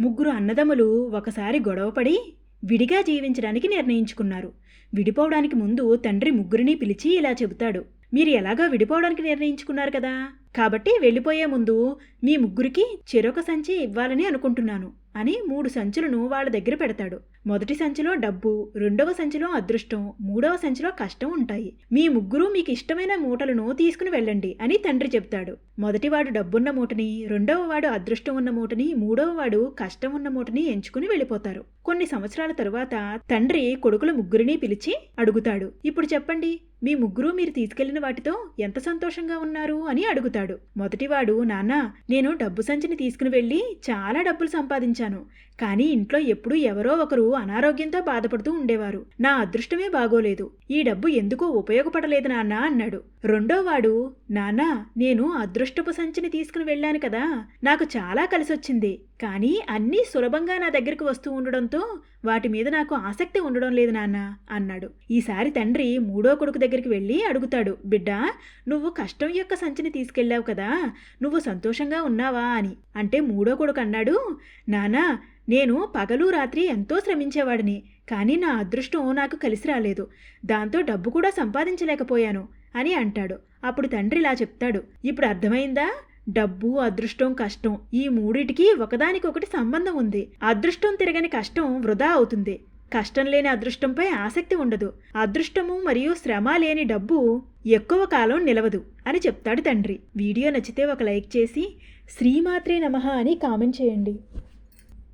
ముగ్గురు అన్నదమ్ములు ఒకసారి గొడవపడి విడిగా జీవించడానికి నిర్ణయించుకున్నారు. విడిపోవడానికి ముందు తండ్రి ముగ్గురిని పిలిచి ఇలా చెబుతాడు. మీరు ఎలాగో విడిపోవడానికి నిర్ణయించుకున్నారు కదా? కాబట్టి వెళ్ళిపోయే ముందు మీ ముగ్గురికి చెరొక సంచి ఇవ్వాలని అనుకుంటున్నాను అని మూడు సంచులను వాళ్ళ దగ్గర పెడతాడు. మొదటి సంచిలో డబ్బు రెండవ సంచిలో అదృష్టం మూడవ సంచిలో కష్టం ఉంటాయి. మీ ముగ్గురు మీకు ఇష్టమైన మూటలను తీసుకుని వెళ్ళండి అని తండ్రి చెప్తాడు. మొదటివాడు డబ్బున్న మూటని రెండవ వాడు అదృష్టం ఉన్న మూటని మూడవ వాడు కష్టం ఉన్న మూటని ఎంచుకుని వెళ్ళిపోతారు. కొన్ని సంవత్సరాల తరువాత తండ్రి కొడుకుల ముగ్గురిని పిలిచి అడుగుతాడు. ఇప్పుడు చెప్పండి మీ ముగ్గురు మీరు తీసుకెళ్ళిన వాటితో ఎంత సంతోషంగా ఉన్నారు? అని అడుగుతాడు. మొదటివాడు నాన్న నేను డబ్బు సంచిని తీసుకుని వెళ్ళి చాలా డబ్బులు సంపాదించాను. కానీ ఇంట్లో ఎప్పుడూ ఎవరో ఒకరు అనారోగ్యంతో బాధపడుతూ ఉండేవారు. నా అదృష్టమే బాగోలేదు. ఈ డబ్బు ఎందుకో ఉపయోగపడలేదు నాన్న అన్నాడు. రెండోవాడు నాన్న నేను అదృష్టపు సంచిని తీసుకుని వెళ్ళాను కదా. నాకు చాలా కలిసొచ్చింది. కానీ అన్నీ సులభంగా నా దగ్గరికి వస్తూ ఉండడంతో వాటి మీద నాకు ఆసక్తి ఉండడం లేదు నాన్న అన్నాడు. ఈసారి తండ్రి మూడో కొడుకు దగ్గరికి వెళ్ళి అడుగుతాడు బిడ్డా నువ్వు కష్టం యొక్క సంచిని తీసుకెళ్ళావు కదా నువ్వు సంతోషంగా ఉన్నావా అని. అంటే మూడో కొడుకు అన్నాడు నానా నేను పగలు రాత్రి ఎంతో శ్రమించేవాడిని కానీ నా అదృష్టం నాకు కలిసి రాలేదు. దాంతో డబ్బు కూడా సంపాదించలేకపోయాను అని అంటాడు. అప్పుడు తండ్రి ఇలా చెప్తాడు ఇప్పుడు అర్థమైందా? డబ్బు అదృష్టం కష్టం ఈ మూడిటికి ఒకదానికొకటి సంబంధం ఉంది. అదృష్టం తిరగని కష్టం వృధా అవుతుంది. కష్టం లేని అదృష్టంపై ఆసక్తి ఉండదు. అదృష్టము మరియు శ్రమ లేని డబ్బు ఎక్కువ కాలం నిలవదు అని చెప్తాడు తండ్రి. వీడియో నచ్చితే ఒక లైక్ చేసి శ్రీమాత్రే నమః అని కామెంట్ చేయండి.